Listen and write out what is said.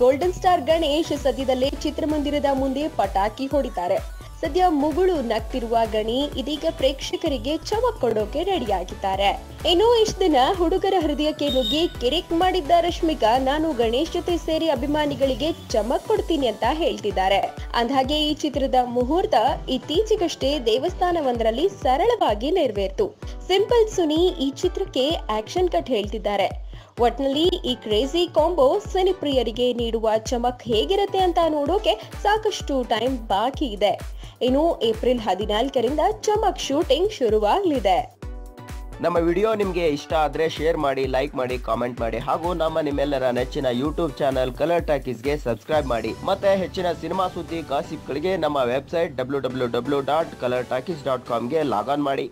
Golden star Ganesh ಸದ್ಯದಲ್ಲೇ ಚಿತ್ರಮಂದಿರದ ಮುಂದೆ ಪಟಾಕಿ ಹೊಡಿತಾರೆ. ಸದ್ಯ ಮುಗುಳು ನಗ್ತಿರುವ ಗಣಿ ಇದೀಗ ಪ್ರೇಕ್ಷಕರಿಗೆ ಚಮಕ್ ಕೊಡೋಕೆ ರೆಡಿಯಾಗಿದ್ದಾರೆ. ಇನ್ನು ಇಷ್ಟ ದಿನ ಹುಡುಗರ ಹೃದಯಕ್ಕೆ ನುಗ್ಗಿ ಕಿರಿಕ್ ಮಾಡಿದ್ದ ರಶ್ಮಿಕಾ, ನಾನು ಗಣೇಶ್ ಜೊತೆ ಸೇರಿ ಅಭಿಮಾನಿಗಳಿಗೆ ಚಮಕ್ ಕೊಡ್ತೀನಿ ಅಂತ ಹೇಳ್ತಿದ್ದಾರೆ. ಅಂದ್ಹಾಗೆ ಈ ಚಿತ್ರದ ಮುಹೂರ್ತ ಇತ್ತೀಚೆಗಷ್ಟೇ ದೇವಸ್ಥಾನವೊಂದರಲ್ಲಿ ಸರಳವಾಗಿ ನೆರವೇರ್ತು. ಸಿಂಪಲ್ ಸುನಿ ಈ ಚಿತ್ರಕ್ಕೆ ಆಕ್ಷನ್ ಕಟ್ ಹೇಳ್ತಿದ್ದಾರೆ. ಒಟ್ನಲ್ಲಿ ಈ ಕ್ರೇಜಿ ಕಾಂಬೋ ಸಿನಿಪ್ರಿಯರಿಗೆ ನೀಡುವ ಚಮಕ್ ಹೇಗಿರುತ್ತೆ ಅಂತ ನೋಡೋಕೆ ಸಾಕಷ್ಟು ಟೈಮ್ ಬಾಕಿ ಇದೆ. ಇನ್ನು ಏಪ್ರಿಲ್ ಹದಿನಾಲ್ಕರಿಂದ ಚಮಕ್ ಶೂಟಿಂಗ್ ಶುರುವಾಗಲಿದೆ. ನಮ್ಮ ವಿಡಿಯೋ ನಿಮಗೆ ಇಷ್ಟ ಆದರೆ ಶೇರ್ ಮಾಡಿ ಲೈಕ್ ಮಾಡಿ ಕಾಮೆಂಟ್ ಮಾಡಿ ಹಾಗೂ ನಮ್ಮ ನಿಮ್ಮೆಲ್ಲರ ನೆಚ್ಚಿನ ಯೂಟ್ಯೂಬ್ ಚಾನಲ್ ಕಲರ್ ಟಾಕೀಸ್ಗೆ ಸಬ್ಸ್ಕ್ರೈಬ್ ಮಾಡಿ. ಮತ್ತೆ ಹೆಚ್ಚಿನ ಸಿನಿಮಾ ಸುದ್ದಿ ಕಾಸಿಪ್ಗಳಿಗೆ ನಮ್ಮ website W W W dot Colour Talkies dot ಕಾಮ್ಗೆ log ಮಾಡಿ.